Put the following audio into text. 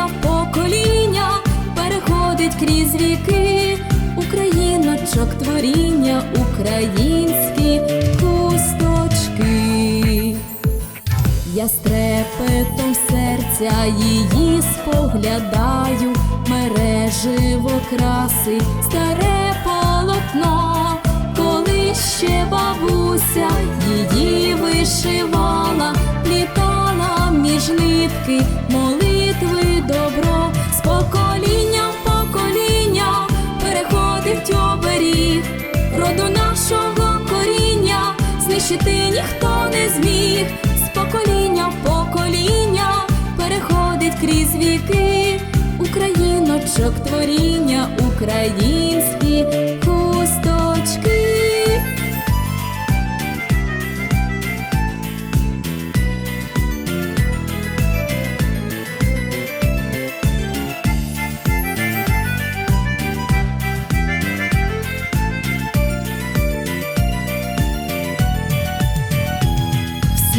покоління в покоління переходить крізь віки, Україночок творіння, українські хусточки. Я з трепетом серця її споглядаю, мереживо краси, старе полотно, коли ще бабуся її вишивала, літала між нитки, молитви зміг, з покоління в покоління переходить крізь віки, Україночок творіння, українські